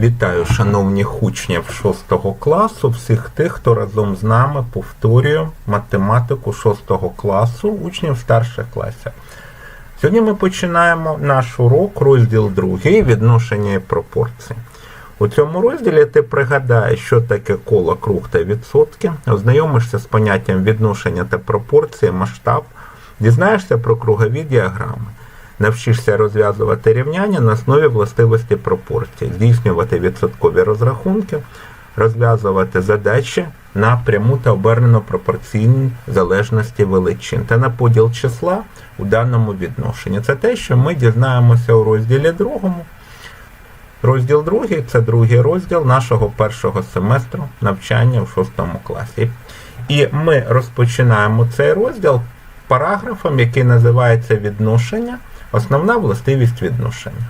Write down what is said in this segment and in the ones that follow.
Вітаю, шановні учнів 6 класу, всіх тих, хто разом з нами повторює математику 6 класу, учнів старших класів. Сьогодні ми починаємо наш урок, розділ 2, відношення і пропорції. У цьому розділі ти пригадаєш, що таке коло, круг та відсотки, ознайомишся з поняттям відношення та пропорції, масштаб, дізнаєшся про кругові діаграми. Навчишся розв'язувати рівняння на основі властивості пропорцій, здійснювати відсоткові розрахунки, розв'язувати задачі на пряму та обернену пропорційні залежності величин та на поділ числа у даному відношенні. Це те, що ми дізнаємося у розділі другому. Розділ другий це другий розділ нашого першого семестру навчання у шостому класі. І ми розпочинаємо цей розділ параграфом, який називається відношення. Основна властивість відношення.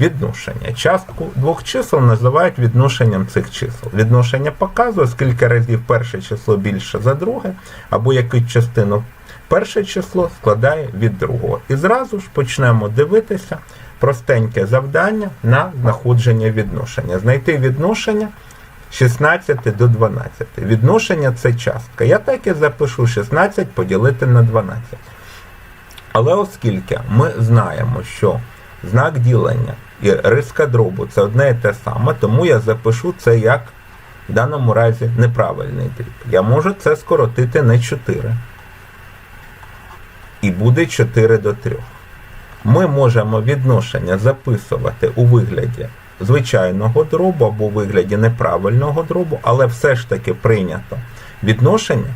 Відношення. Частку двох чисел називають відношенням цих чисел. Відношення показує, скільки разів перше число більше за друге, або яку частину перше число складає від другого. І зразу ж почнемо дивитися простеньке завдання на знаходження відношення. Знайти відношення 16 до 12. Відношення це частка. Я так і запишу 16 поділити на 12. Але оскільки ми знаємо, що знак ділення і риска дробу це одне і те саме, тому я запишу це як в даному разі неправильний дріб. Я можу це скоротити на 4. І буде 4 до 3. Ми можемо відношення записувати у вигляді звичайного дробу або у вигляді неправильного дробу, але все ж таки прийнято відношення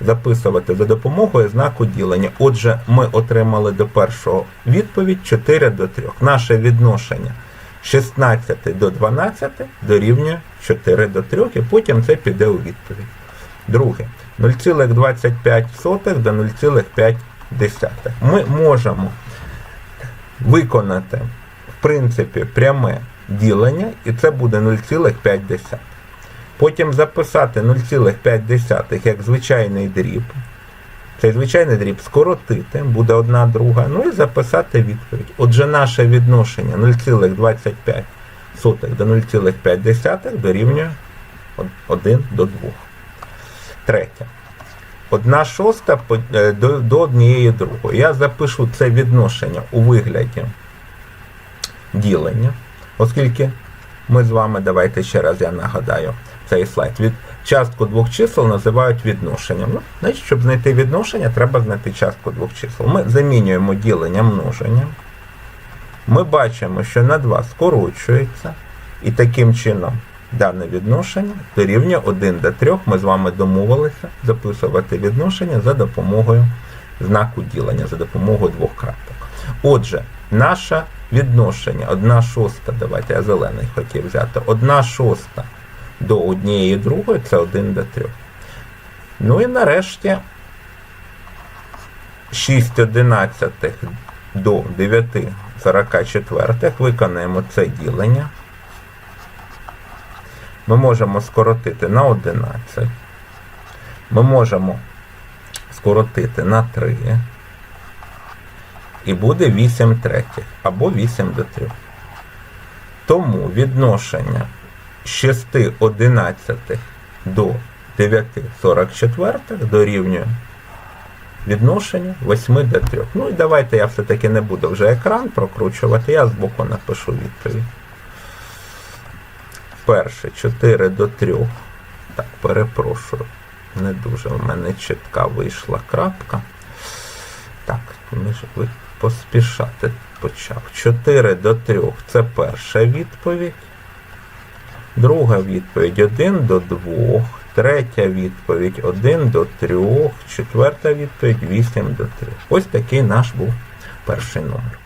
записувати за допомогою знаку ділення. Отже, ми отримали до першого відповідь 4 до 3. Наше відношення 16 до 12 дорівнює 4 до 3, і потім це піде у відповідь. Друге, 0,25 до 0,5. Ми можемо виконати, в принципі, пряме ділення, і це буде 0,5. Потім записати 0,5 як звичайний дріб. Цей звичайний дріб скоротити, буде одна друга, ну і записати відповідь. Отже, наше відношення 0,25 до 0,5 дорівнює 1 до 2. Третє. Одна шоста е, до, однієї другої. Я запишу це відношення у вигляді ділення, оскільки ми з вами, давайте ще раз я нагадаю цей слайд. Від частку двох чисел називають відношенням. Ну, значить, щоб знайти відношення, треба знайти частку двох чисел. Ми замінюємо ділення множенням. Ми бачимо, що на 2 скорочується, і таким чином дане відношення дорівнює 1 до 3. Ми з вами домовилися записувати відношення за допомогою знаку ділення, за допомогою двох крапок. Отже, наше відношення 1 шоста, давайте я зелений хотів взяти, 1 шоста до однієї другої це 1 до 3. Ну і нарешті 6 одинадцятих до 9 44 виконаємо це ділення. Ми можемо скоротити на 11. Ми можемо скоротити на 3. І буде 8 третіх або 8 до 3. Тому відношення 6 одинадцятих до 9 44 дорівнює відношення 8 до 3. Ну і давайте я все-таки не буду вже екран прокручувати, я збоку напишу відповідь. Перше 4 до 3. Так, перепрошую. Не дуже в мене чітка вийшла крапка. Так, ми ж поспішати почав. 4 до 3 це перша відповідь. Друга відповідь 1 до 2. Третя відповідь 1 до 3. Четверта відповідь 8 до 3. Ось такий наш був перший номер.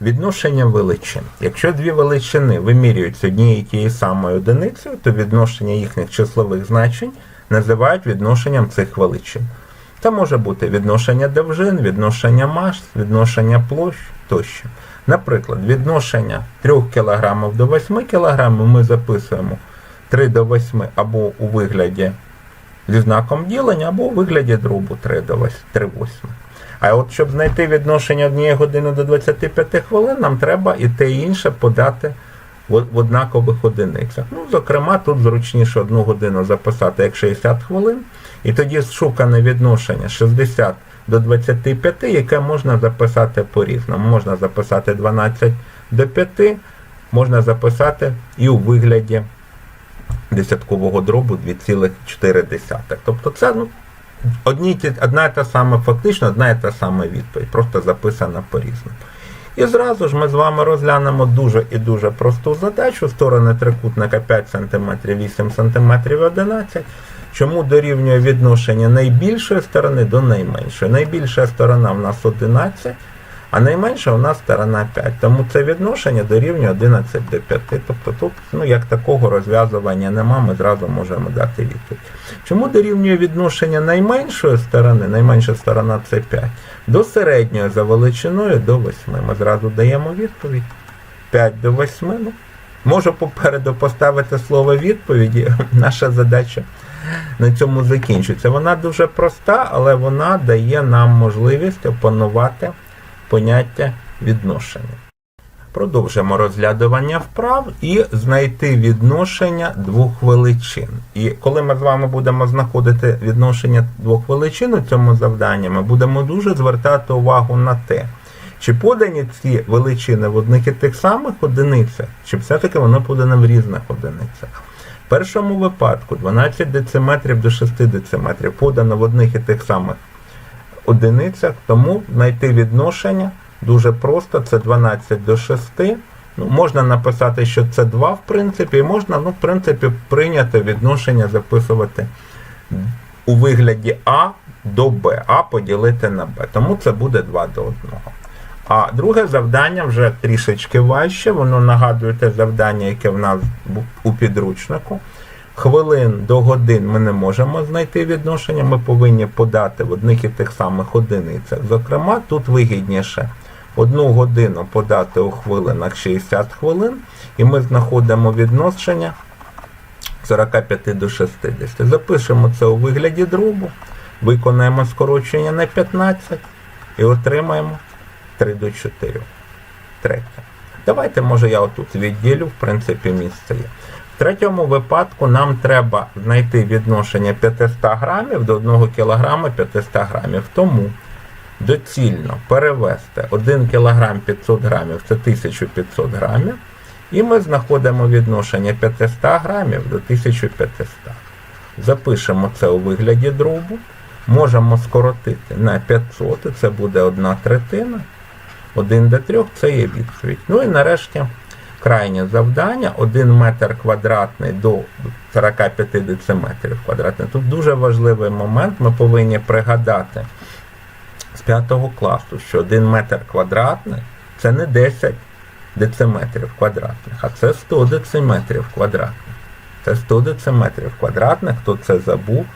Відношення величин. Якщо дві величини вимірюються однією і тією самою одиницею, то відношення їхніх числових значень називають відношенням цих величин. Це може бути відношення довжин, відношення мас, відношення площ тощо. Наприклад, відношення 3 кг до 8 кг ми записуємо 3 до 8 або у вигляді зі знаком ділення, або у вигляді дробу 3 до 8. 3 восьми. А от щоб знайти відношення однієї години до 25 хвилин, нам треба і те і інше подати в однакових одиницях. Ну, зокрема, тут зручніше одну годину записати як 60 хвилин, і тоді шукане відношення 60 до 25, яке можна записати по-різному. Можна записати 12 до 5, можна записати і у вигляді десяткового дробу 2,4. Тобто це ну, одні, одна і та сама, фактично одна і та сама відповідь, просто записана по-різному. І зразу ж ми з вами розглянемо дуже і дуже просту задачу. Сторони трикутника 5 см, 8 см, 11 Чому дорівнює відношення найбільшої сторони до найменшої? Найбільша сторона в нас 11, а найменша у нас сторона 5. Тому це відношення дорівнює 11 до 5. Тобто тут, ну як такого розв'язування нема, ми зразу можемо дати відповідь. Чому дорівнює відношення найменшої сторони, найменша сторона це 5, до середньої за величиною до 8. Ми зразу даємо відповідь. 5 до 8. Ну, можу попереду поставити слово відповіді. Наша задача на цьому закінчується. Вона дуже проста, але вона дає нам можливість опанувати поняття відношення. Продовжимо розглядування вправ і знайти відношення двох величин. І коли ми з вами будемо знаходити відношення двох величин у цьому завданні, ми будемо дуже звертати увагу на те, чи подані ці величини в одних і тих самих одиницях, чи все-таки воно подане в різних одиницях. В першому випадку 12 дециметрів до 6 дециметрів подано в одних і тих самих одиницях, тому знайти відношення дуже просто, це 12 до 6. Ну, можна написати, що це 2, в принципі, і можна, ну, в принципі, прийняти відношення записувати у вигляді А до Б, А поділити на Б. Тому це буде 2 до 1. А друге завдання вже трішечки важче, воно нагадує те завдання, яке в нас у підручнику. Хвилин до годин ми не можемо знайти відношення, ми повинні подати в одних і тих самих одиницях. Зокрема, тут вигідніше одну годину подати у хвилинах 60 хвилин, і ми знаходимо відношення 45 до 60. Запишемо це у вигляді дробу, виконаємо скорочення на 15 і отримаємо 3 до 4. Третє. Давайте, може, я отут відділю, в принципі, місце є. В третьому випадку нам треба знайти відношення 500 грамів до 1 кг 500 грамів. Тому доцільно перевести 1 кг 500 грамів це 1500 грамів. І ми знаходимо відношення 500 грамів до 1500. Запишемо це у вигляді дробу. Можемо скоротити на 500, і це буде 1 третина. 1 до 3 це є відповідь. Ну і нарешті крайнє завдання 1 метр квадратний до 45 дециметрів квадратних. Тут дуже важливий момент. Ми повинні пригадати з 5 класу, що 1 метр квадратний це не 10 дециметрів квадратних, а це 100 дециметрів квадратних. Це 100 дециметрів квадратних, хто це забув.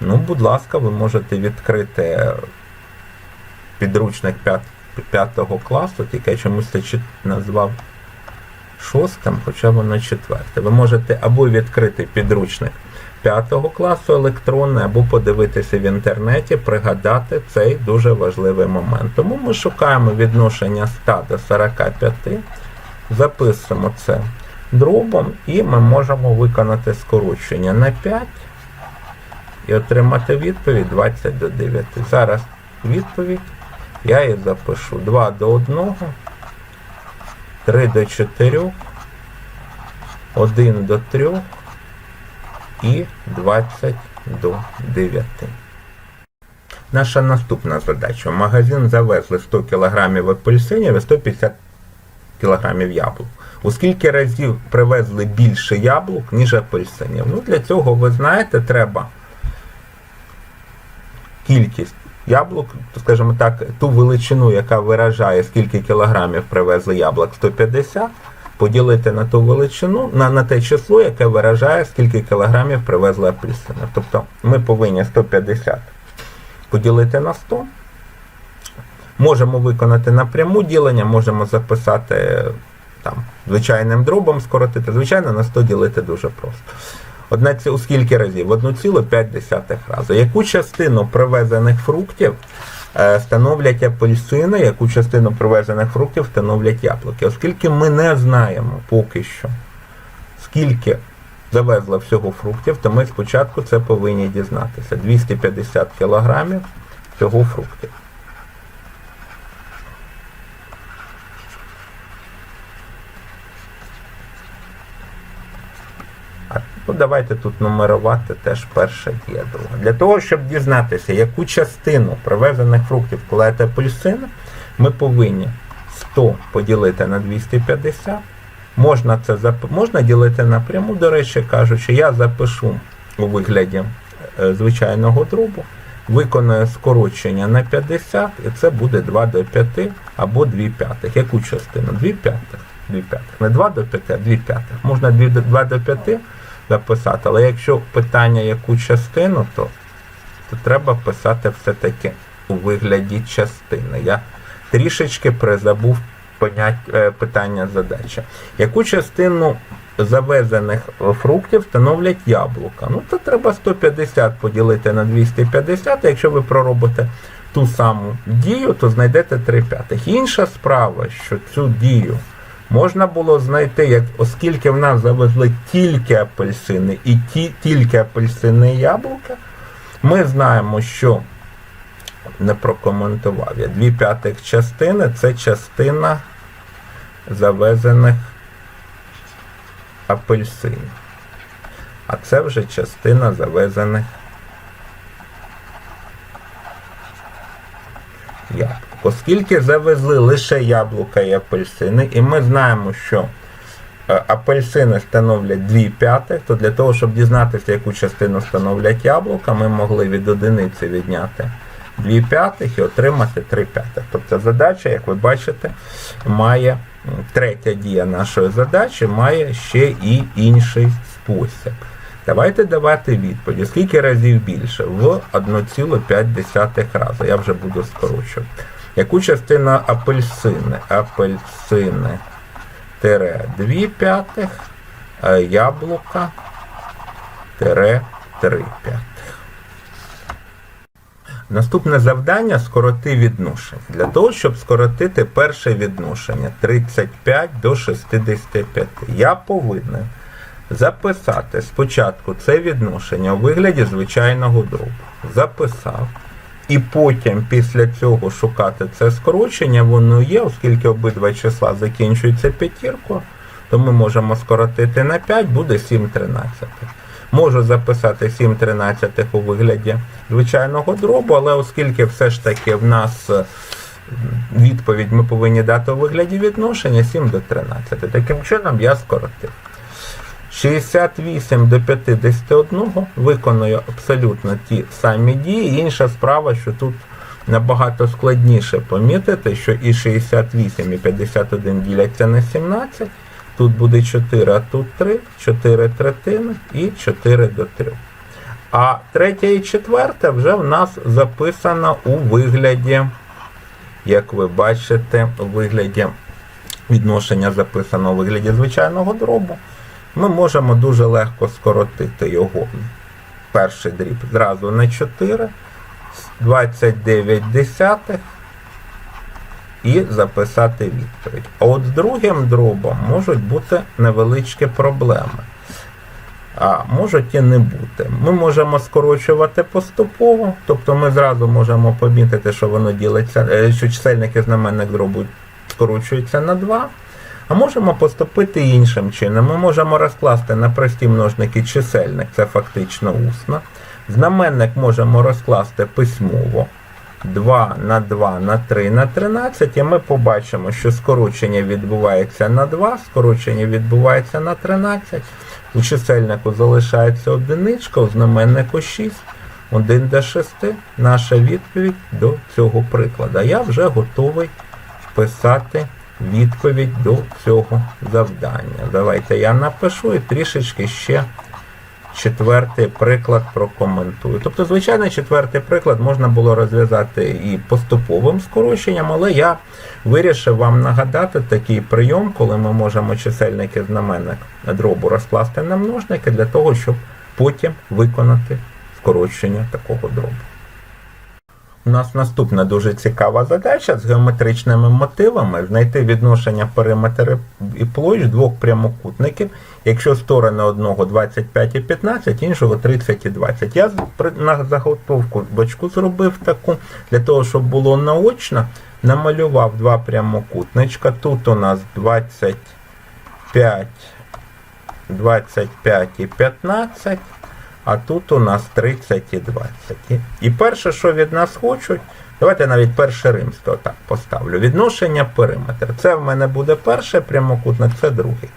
Ну, будь ласка, ви можете відкрити підручник 5, 5 класу, тільки чомусь це назвав шостим, хоча воно четверте. Ви можете або відкрити підручник 5 класу електронний, або подивитися в інтернеті, пригадати цей дуже важливий момент. Тому ми шукаємо відношення 100 до 45, записуємо це дробом, і ми можемо виконати скорочення на 5 і отримати відповідь 20 до 9. Зараз відповідь я її запишу 2 до 1, 3 до 4, 1 до 3 і 20 до 9. Наша наступна задача. В магазин завезли 100 кг апельсинів і 150 кг яблук. У скільки разів привезли більше яблук, ніж апельсинів? Ну, для цього, ви знаєте, треба кількість яблук, скажімо так, ту величину, яка виражає, скільки кілограмів привезли яблук 150, поділити на ту величину, на, на те число, яке виражає, скільки кілограмів привезли апельсинів. Тобто ми повинні 150 поділити на 100. Можемо виконати напряму ділення, можемо записати там, звичайним дробом скоротити. Звичайно, на 100 ділити дуже просто. Одна у скільки разів? В 1,5 разу. Яку частину привезених фруктів е, становлять апельсини, яку частину привезених фруктів становлять яблуки. Оскільки ми не знаємо поки що, скільки завезла всього фруктів, то ми спочатку це повинні дізнатися. 250 кілограмів всього фруктів. А ну, давайте тут нумерувати теж перше є друге. Для того, щоб дізнатися, яку частину привезених фруктів вкладають апельсини, ми повинні 100 поділити на 250. Можна це зап... можна ділити напряму, до речі кажучи, я запишу у вигляді е, звичайного дробу, виконую скорочення на 50, і це буде 2 до 5 або 2 п'ятих. Яку частину? 2 п'ятих. 2 п'ятих. Не 2 до 5, а 2 п'ятих. Можна 2 до 5 записати, але якщо питання яку частину, то, то треба писати все-таки у вигляді частини. Я трішечки призабув е, питання задачі. Яку частину завезених фруктів становлять яблука? Ну, то треба 150 поділити на 250, а якщо ви проробите ту саму дію, то знайдете 3 п'ятих. Інша справа, що цю дію можна було знайти, як, оскільки в нас завезли тільки апельсини і ті, тільки апельсини і яблука, ми знаємо, що не прокоментував я. Дві п'ятих частини це частина завезених апельсинів. А це вже частина завезених яблук. Оскільки завезли лише яблука і апельсини, і ми знаємо, що е, апельсини становлять 2 п'ятих, то для того, щоб дізнатися, яку частину становлять яблука, ми могли від одиниці відняти 2 п'ятих і отримати 3 п'ятих. Тобто задача, як ви бачите, має третя дія нашої задачі має ще і інший спосіб. Давайте давати відповідь. Скільки разів більше? В 1,5 рази. Я вже буду скорочувати. Яку частину апельсини? Апельсини тире 2 п'ятих, а яблука тире 3 п'ятих. Наступне завдання скороти відношення. Для того, щоб скоротити перше відношення 35 до 65, я повинен записати спочатку це відношення у вигляді звичайного дробу. Записав. І потім після цього шукати це скорочення, воно є, оскільки обидва числа закінчуються п'ятіркою, то ми можемо скоротити на 5, буде 7 тринадцятих. Можу записати 7 тринадцятих у вигляді звичайного дробу, але оскільки все ж таки в нас е, відповідь ми повинні дати у вигляді відношення 7 до 13. Таким чином я скоротив. 68 до 51 виконую абсолютно ті самі дії. Інша справа, що тут набагато складніше помітити, що і 68 і 51 діляться на 17. Тут буде 4, а тут 3, 4 третини і 4 до 3. А третя і четверта вже в нас записано у вигляді, як ви бачите, у вигляді відношення записано у вигляді звичайного дробу. Ми можемо дуже легко скоротити його перший дріб зразу на 4, 29 десятих і записати відповідь. А от з другим дробом можуть бути невеличкі проблеми. А можуть і не бути. Ми можемо скорочувати поступово, тобто ми зразу можемо помітити, що воно ділиться, е, що чисельник і знаменник дробу скорочуються на 2. А можемо поступити іншим чином. Ми можемо розкласти на прості множники чисельник, це фактично усно. Знаменник можемо розкласти письмово. 2 на 2 на 3 на 13, і ми побачимо, що скорочення відбувається на 2, скорочення відбувається на 13. У чисельнику залишається одиничка, у знаменнику 6. 1 до 6 наша відповідь до цього прикладу. Я вже готовий писати відповідь до цього завдання. Давайте я напишу і трішечки ще четвертий приклад прокоментую. Тобто, звичайно, четвертий приклад можна було розв'язати і поступовим скороченням, але я вирішив вам нагадати такий прийом, коли ми можемо чисельники знаменник дробу розкласти на множники для того, щоб потім виконати скорочення такого дробу. У нас наступна дуже цікава задача з геометричними мотивами знайти відношення периметр і площ двох прямокутників, якщо сторони одного 25 і 15, іншого 30 і 20. Я на заготовку бочку зробив таку, для того, щоб було наочно, намалював два прямокутничка. Тут у нас 25, 25 і 15. А тут у нас 30 і 20. І- перше, що від нас хочуть, давайте навіть перше римське так поставлю. Відношення периметр. Це в мене буде перший прямокутник, це другий.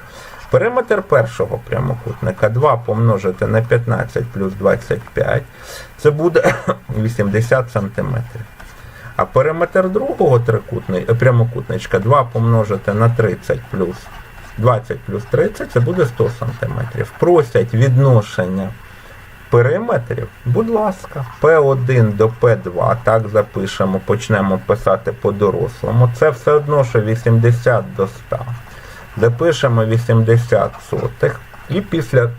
Периметр першого прямокутника 2 помножити на 15 плюс 25. Це буде 80 сантиметрів. А периметр другого е, прямокутничка 2 помножити на 30 плюс 20 плюс 30 це буде 100 сантиметрів. Просять відношення периметрів, будь ласка, P1 до P2, так запишемо, почнемо писати по-дорослому. Це все одно, що 80 до 100. Запишемо 80 сотих. І після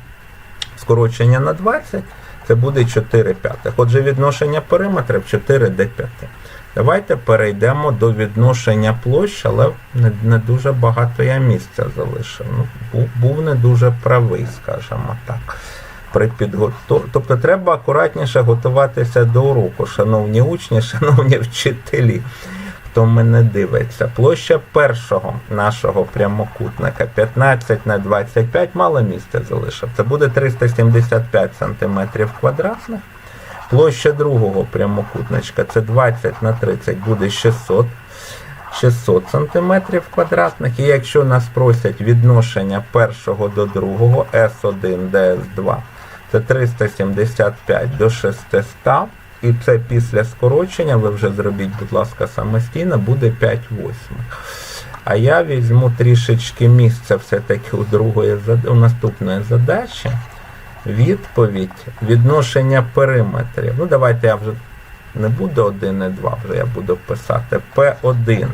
скорочення на 20 це буде 4 п'ятих. Отже, відношення периметрів 4 до 5. Давайте перейдемо до відношення площ, але не, не дуже багато я місця залишив. Ну, був, був не дуже правий, скажімо так. При підготов... Тобто треба акуратніше готуватися до уроку, шановні учні, шановні вчителі. Хто мене дивиться, площа першого нашого прямокутника 15 на 25 мало місця залишив. Це буде 375 см квадратних. Площа другого прямокутничка це 20 на 30 буде 600 600 см квадратних. І якщо нас просять відношення першого до другого S1 DS2, це 375 до 600. І це після скорочення, ви вже зробіть, будь ласка, самостійно, буде 5 восьмих. А я візьму трішечки місця все-таки у другої у наступної задачі. Відповідь відношення периметрів. Ну, давайте я вже не буду 1 і 2, вже я буду писати P1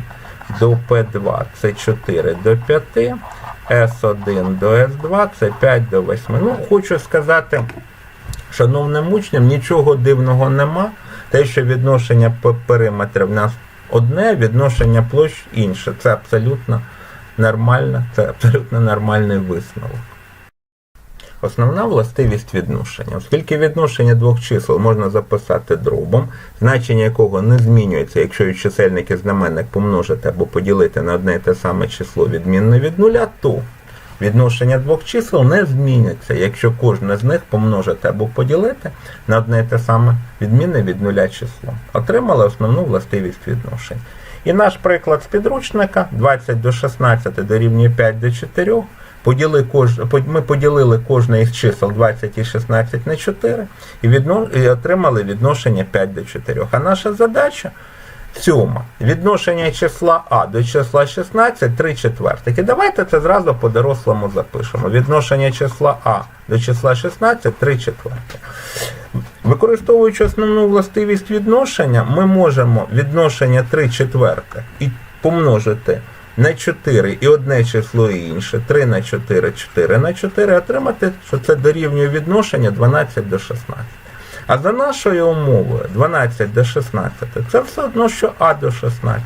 до P2 це 4 до 5, S1 до S2 це 5 до 8. Ну, хочу сказати, шановним учням, нічого дивного нема. Те, що відношення периметрів в нас одне, відношення площ інше. Це абсолютно нормально, це абсолютно нормальний висновок. Основна властивість відношення. Оскільки відношення двох чисел можна записати дробом, значення якого не змінюється, якщо і чисельник і знаменник помножити або поділити на одне і те саме число відмінне від нуля, то відношення двох чисел не зміниться, якщо кожне з них помножити або поділити на одне і те саме відмінне від нуля число. Отримали основну властивість відношень. І наш приклад з підручника 20 до 16 дорівнює 5 до 4. Поділи кож... Ми поділили кожне із чисел 20 і 16 на 4 і, відно... і отримали відношення 5 до 4. А наша задача сьома. Відношення числа А до числа 16 3 четвертих. І давайте це зразу по-дорослому запишемо. Відношення числа А до числа 16 3 четвертих. Використовуючи основну властивість відношення, ми можемо відношення 3 четвертих і помножити на 4 і одне число і інше, 3 на 4, 4 на 4, отримати, що це дорівнює відношення 12 до 16. А за нашою умовою 12 до 16 це все одно, що А до 16.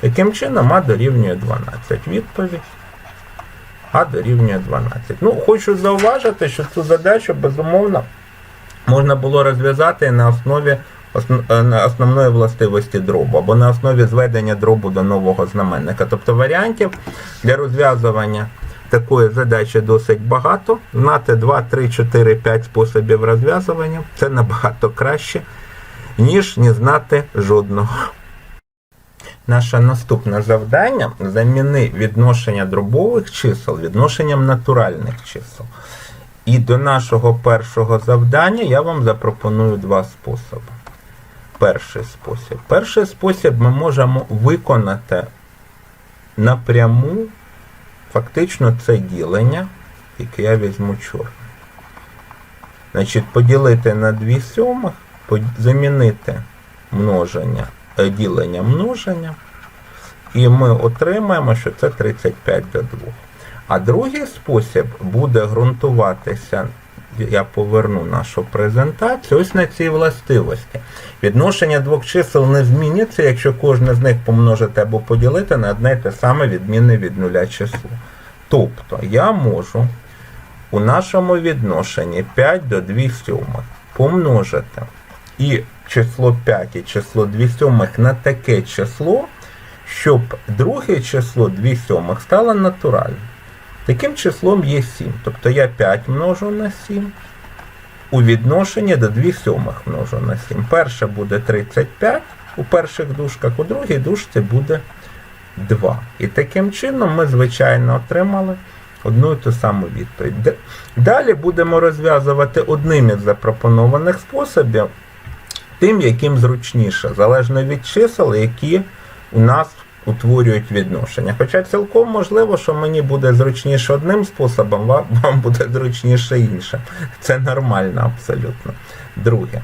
Таким чином А дорівнює 12. Відповідь. А дорівнює 12. Ну, хочу зауважити, що цю задачу безумовно можна було розв'язати на основі основної властивості дробу або на основі зведення дробу до нового знаменника. Тобто варіантів для розв'язування такої задачі досить багато. Знати 2, 3, 4, 5 способів розв'язування це набагато краще, ніж не знати жодного. Наше наступне завдання заміни відношення дробових чисел відношенням натуральних чисел. І до нашого першого завдання я вам запропоную два способи. Перший спосіб. Перший спосіб ми можемо виконати напряму, фактично це ділення, яке я візьму чорне. Значить, поділити на 2 сьомих, замінити множення, е, ділення множення, і ми отримаємо, що це 35 до 2. А другий спосіб буде ґрунтуватися я поверну нашу презентацію. Ось на цій властивості. Відношення двох чисел не зміниться, якщо кожне з них помножити або поділити на одне й те саме відмінне від нуля число. Тобто я можу у нашому відношенні 5 до 2 сьомих помножити і число 5 і число 2 сьомих на таке число, щоб друге число 2 сьомих стало натуральним. Таким числом є 7. Тобто я 5 множу на 7 у відношенні до 2 сьомих множу на 7. Перше буде 35 у перших дужках, у другій дужці буде 2. І таким чином ми, звичайно, отримали одну і ту саму відповідь. Далі будемо розв'язувати одним із запропонованих способів, тим, яким зручніше, залежно від чисел, які у нас утворюють відношення. Хоча цілком можливо, що мені буде зручніше одним способом, вам, буде зручніше іншим. Це нормально абсолютно. Друге.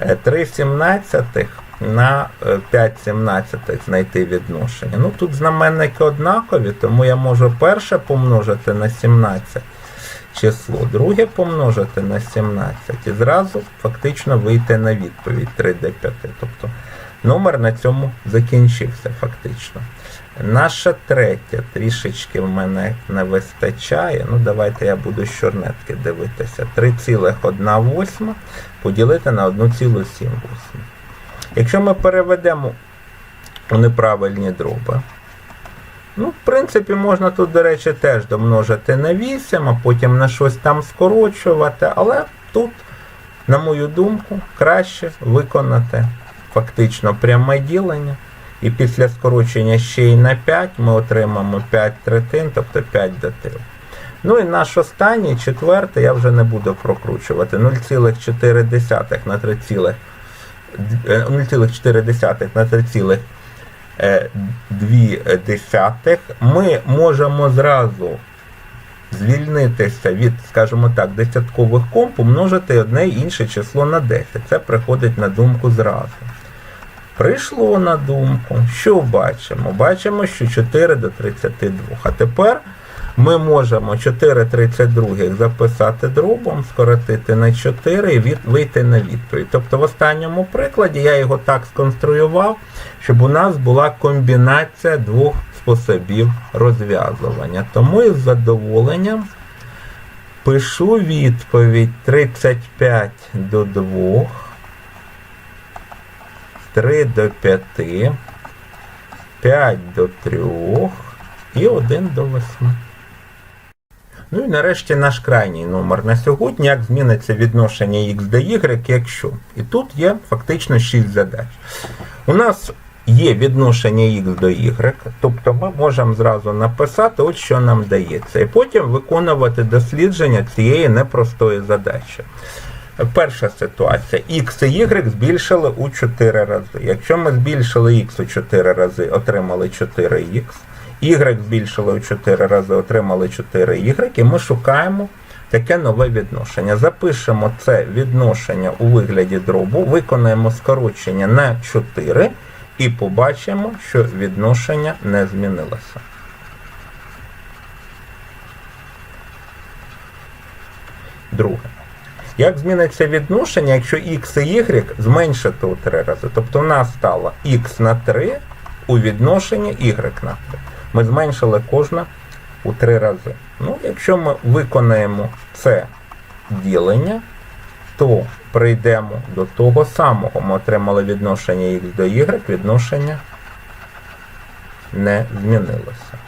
Е, 3 сімнадцятих на е, 5 сімнадцятих знайти відношення. Ну тут знаменники однакові, тому я можу перше помножити на 17 число, друге помножити на 17 і зразу фактично вийти на відповідь 3 до 5. Тобто номер на цьому закінчився фактично. Наша третя трішечки в мене не вистачає. Ну, давайте я буду з чорнетки дивитися. 3,1 поділити на 1,7. Якщо ми переведемо у неправильні дроби, ну, в принципі, можна тут, до речі, теж домножити на 8, а потім на щось там скорочувати, але тут, на мою думку, краще виконати фактично пряме ділення. І після скорочення ще й на 5 ми отримаємо 5 третин, тобто 5 до 3. Ну і наш останній, четвертий, я вже не буду прокручувати. 0,4 на 3, цілих- е, 0,4 на 3,2 ми можемо зразу звільнитися від, скажімо так, десяткових ком, помножити одне інше число на 10. Це приходить на думку зразу. Прийшло на думку, що бачимо? Бачимо, що 4 до 32. А тепер ми можемо 4,32 записати дробом, скоротити на 4 і вийти на відповідь. Тобто в останньому прикладі я його так сконструював, щоб у нас була комбінація двох способів розв'язування. Тому із задоволенням пишу відповідь 35 до 2. 3 до 5, 5 до 3 і 1 до 8. Ну і нарешті наш крайній номер на сьогодні, як зміниться відношення x до y, якщо. І тут є фактично 6 задач. У нас є відношення x до y, тобто ми можемо зразу написати, от що нам дається, і потім виконувати дослідження цієї непростої задачі. Перша ситуація. X і Y збільшили у 4 рази. Якщо ми збільшили X у 4 рази, отримали 4X. Y збільшили у 4 рази, отримали 4Y, і ми шукаємо таке нове відношення. Запишемо це відношення у вигляді дробу, виконаємо скорочення на 4 і побачимо, що відношення не змінилося. Друге. Як зміниться відношення, якщо x і y зменшити у 3 рази? Тобто у нас стало x на 3 у відношенні y на 3. Ми зменшили кожне у 3 рази. Ну, якщо ми виконаємо це ділення, то прийдемо до того самого. Ми отримали відношення x до y, відношення не змінилося.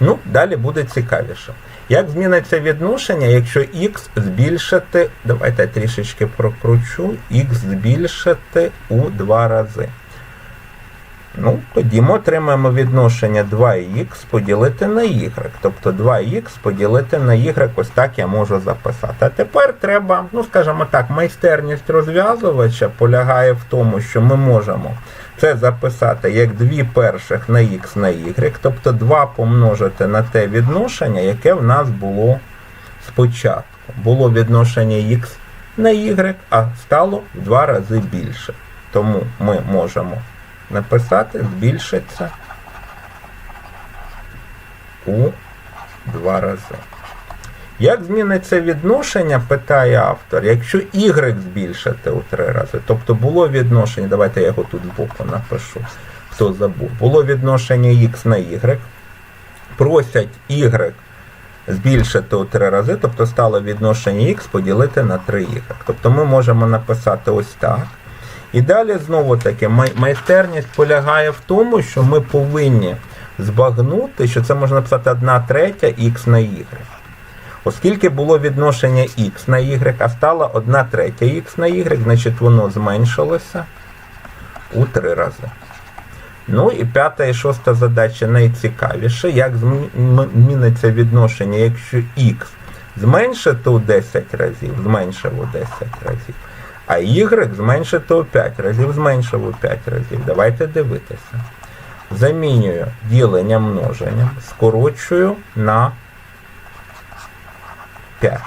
Ну, далі буде цікавіше. Як зміниться відношення, якщо x збільшити, давайте я трішечки прокручу, x збільшити у два рази. Ну, тоді ми отримаємо відношення 2х поділити на y. Тобто 2х поділити на y, ось так я можу записати. А тепер треба, ну скажімо так, майстерність розв'язувача полягає в тому, що ми можемо це записати як 2 перших на х на y, тобто 2 помножити на те відношення, яке в нас було спочатку. Було відношення х на y, а стало в 2 рази більше. Тому ми можемо написати збільшиться у 2 рази. Як зміниться відношення, питає автор, якщо y збільшити у три рази. Тобто було відношення, давайте я його тут збоку напишу, хто забув. Було відношення x на y, просять y збільшити у три рази, тобто стало відношення x поділити на 3y. Тобто ми можемо написати ось так. І далі знову таки майстерність полягає в тому, що ми повинні збагнути, що це можна написати 1 третя x на y. Оскільки було відношення x на y, а стало 1 третя x на y, значить воно зменшилося у три рази. Ну і п'ята і шоста задача найцікавіше, як зміниться відношення, якщо x зменшити у 10 разів, зменшив у 10 разів, а y зменшити у 5 разів, зменшив у 5 разів. Давайте дивитися. Замінюю ділення множенням, скорочую на 5.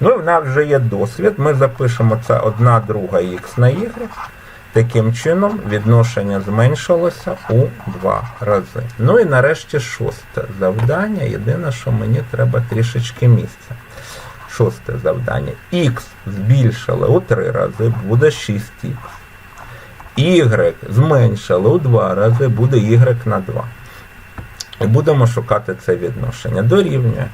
Ну і в нас вже є досвід. Ми запишемо це 1 друга х на y. Таким чином відношення зменшилося у два рази. Ну і нарешті шосте завдання. Єдине, що мені треба трішечки місця. Шосте завдання. Х збільшили у три рази, буде 6х. Y зменшили у два рази, буде y на 2. І будемо шукати це відношення. Дорівнює.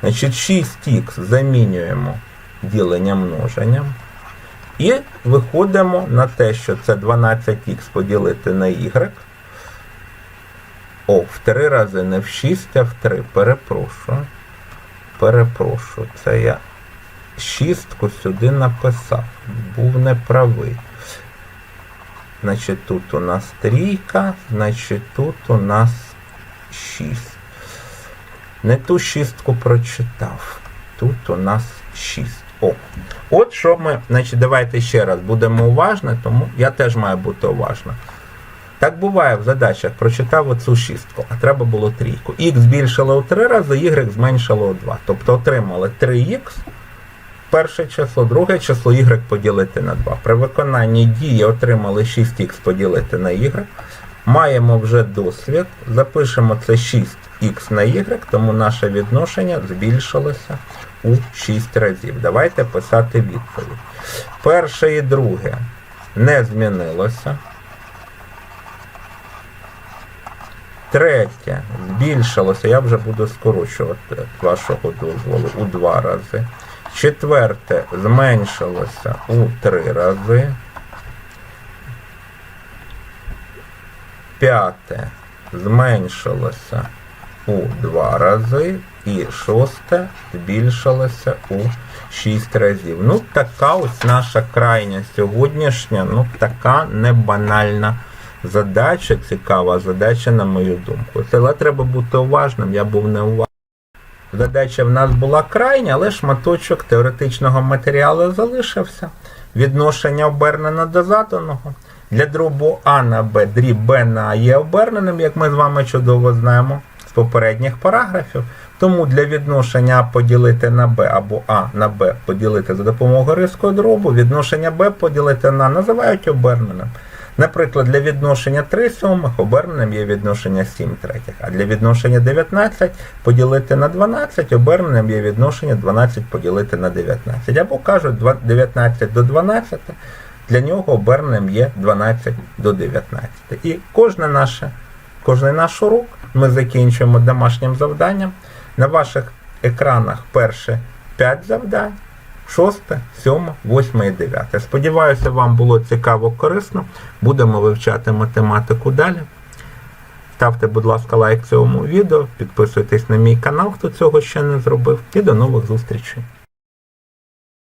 Значить, 6х замінюємо ділення множенням. І виходимо на те, що це 12х поділити на y. О, в 3 рази не в 6, а в 3. Перепрошую. Перепрошую. Це я шістку сюди написав. Був неправий. Значить, тут у нас трійка, значить, тут у нас 6. Не ту шістку прочитав. Тут у нас 6. О. От що ми, значить, давайте ще раз будемо уважні, тому я теж маю бути уважна. Так буває в задачах, прочитав оцю шістку, а треба було трійку. Х збільшило у 3 рази, y зменшило у 2. Тобто отримали 3х, перше число, друге число y поділити на 2. При виконанні дії отримали 6х поділити на y. Маємо вже досвід. Запишемо це 6х на y, тому наше відношення збільшилося у 6 разів. Давайте писати відповідь. Перше і друге не змінилося. Третє збільшилося, я вже буду скорочувати вашого дозволу у два рази. Четверте зменшилося у три рази. П'яте зменшилося у два рази. І шосте збільшилося у 6 разів. Ну, така ось наша крайня сьогоднішня, ну така не банальна задача, цікава задача, на мою думку. Але треба бути уважним, я був неуважним. Задача в нас була крайня, але шматочок теоретичного матеріалу залишився. Відношення обернено до заданого. Для дробу А на Б дріб Б на А є оберненим, як ми з вами чудово знаємо з попередніх параграфів. Тому для відношення А поділити на Б або А на Б поділити за допомогою різкого дробу, відношення Б поділити на називають оберненим. Наприклад, для відношення 3 сьомих оберненим є відношення 7 третіх, а для відношення 19 поділити на 12 оберненим є відношення 12 поділити на 19. Або кажуть 19 до 12, для нього оберненим є 12 до 19. І кожне наше, кожний наш урок ми закінчуємо домашнім завданням. На ваших екранах перше 5 завдань. Шосте, сьоме, восьме і дев'яте. Сподіваюся, вам було цікаво, корисно. Будемо вивчати математику далі. Ставте, будь ласка, лайк цьому відео, підписуйтесь на мій канал, хто цього ще не зробив. І до нових зустрічей.